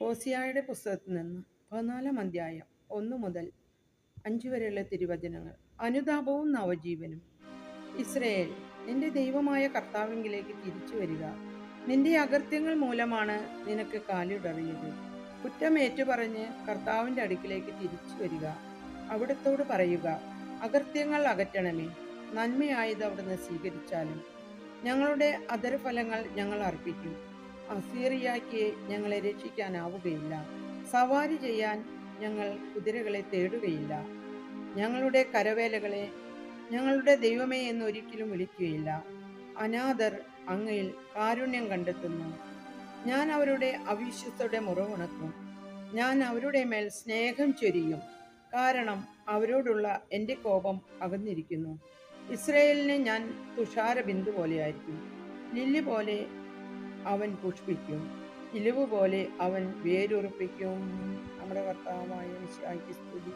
ഹോസിയായുടെ പുസ്തകത്തിൽ നിന്ന് പതിനാലാം അധ്യായം ഒന്ന് മുതൽ അഞ്ചു വരെയുള്ള തിരുവചനങ്ങൾ. അനുതാപവും നവജീവനും. ഇസ്രയേൽ നിന്റെ ദൈവമായ കർത്താവിങ്കിലേക്ക് തിരിച്ചു വരിക. നിന്റെ അകൃത്യങ്ങൾ മൂലമാണ് നിനക്ക് കാലിടറിയത്. കുറ്റം ഏറ്റുപറഞ്ഞ് കർത്താവിന്റെ അടുക്കിലേക്ക് തിരിച്ചു വരിക. അവിടത്തോട് പറയുക അകൃത്യങ്ങൾ അകറ്റണമേ. നന്മയായത് അവിടുന്ന് സ്വീകരിച്ചാലും ഞങ്ങളുടെ അതരഫലങ്ങൾ ഞങ്ങൾ അർപ്പിക്കും. അസീറിയാക്ക് ഞങ്ങളെ രക്ഷിക്കാനാവുകയില്ല. സവാരി ചെയ്യാൻ ഞങ്ങൾ കുതിരകളെ തേടുകയില്ല. ഞങ്ങളുടെ കരവേലകളെ ഞങ്ങളുടെ ദൈവമേ എന്ന് ഒരിക്കലും വിളിക്കുകയില്ല. അനാഥർ അങ്ങയിൽ കാരുണ്യം കണ്ടെത്തുന്നു. ഞാൻ അവരുടെ അവിശ്വസ്തയുടെ മുറവുണക്കും ഞാൻ അവരുടെ മേൽ സ്നേഹം ചൊരിയും. കാരണം അവരോടുള്ള എന്റെ കോപം അകന്നിരിക്കുന്നു. ഇസ്രയേലിനെ ഞാൻ തുഷാര ബിന്ദു പോലെയായിരിക്കും. ലില്ലി പോലെ അവൻ പുഷ്പിക്കും. ഇലിവ് പോലെ അവൻ വേരുറപ്പിക്കും. നമ്മുടെ കർത്താവായ സ്തുതി.